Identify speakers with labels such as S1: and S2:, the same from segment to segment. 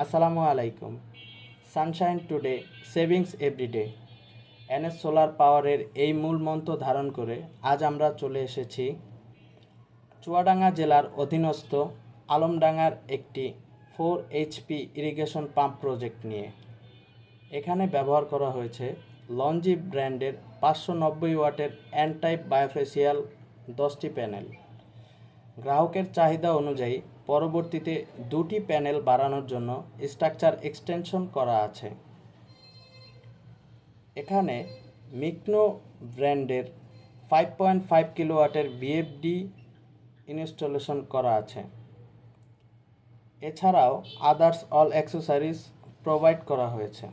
S1: আসসালামু আলাইকুম। Sunshine today savings everyday. NS solar পাওয়ারের এই মূল মন্ত্র ধারণ করে আজ আমরা চলে এসেছি চুয়াডাঙ্গা জেলার অধীনস্থ আলমডাঙ্গার একটি four HP irrigation pump project নিয়ে। এখানে ব্যবহার করা হয়েছে লঞ্জি ব্র্যান্ডের পাঁচশো নব্বই ওয়াটের অ্যান টাইপ বায়োফেসিয়াল দশটি প্যানেল। গ্রাহকের চাহিদা অনুযায়ী পরবর্তীতে দুটি প্যানেল বাড়ানোর জন্য স্ট্রাকচার এক্সটেনশন করা আছে। এখানে মিকনো ব্র্যান্ডের ফাইভ পয়েন্ট ফাইভ কিলোওয়াটের ভিএফডি ইনস্টলেশন করা আছে। এছাড়াও আদার্স অল অ্যাক্সেসরিজ প্রোভাইড করা হয়েছে।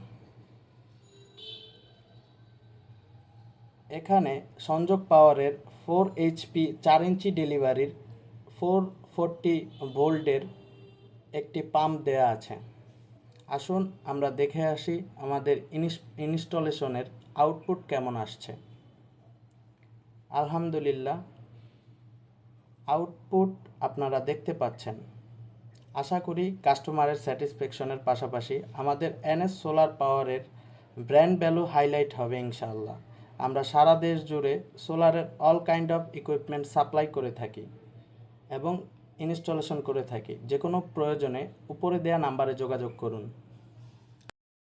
S1: এখানে সংযোগ পাওয়ারের ফোর এইচপি চার ইঞ্চি ডেলিভারির ফোর ফোরটি ভোল্টের একটি পাম্প দেয়া আছে। আসুন আমরা দেখে আসি আমাদের ইনস্টলেশনের আউটপুট কেমন আসছে। আলহামদুলিল্লাহ, আউটপুট আপনারা দেখতে পাচ্ছেন। আশা করি কাস্টমারের স্যাটিসফ্যাকশনের পাশাপাশি আমাদের এনএস সোলার পাওয়ারের ব্র্যান্ড ভ্যালু হাইলাইট হবে ইনশাআল্লাহ। আমরা সারা দেশ জুড়ে সোলারের all kind of equipment supply করে থাকি। এবং ইনস্টলেশন করে থাকি। যে কোনো প্রয়োজনে উপরে দেয়া নাম্বারে যোগাযোগ করুন।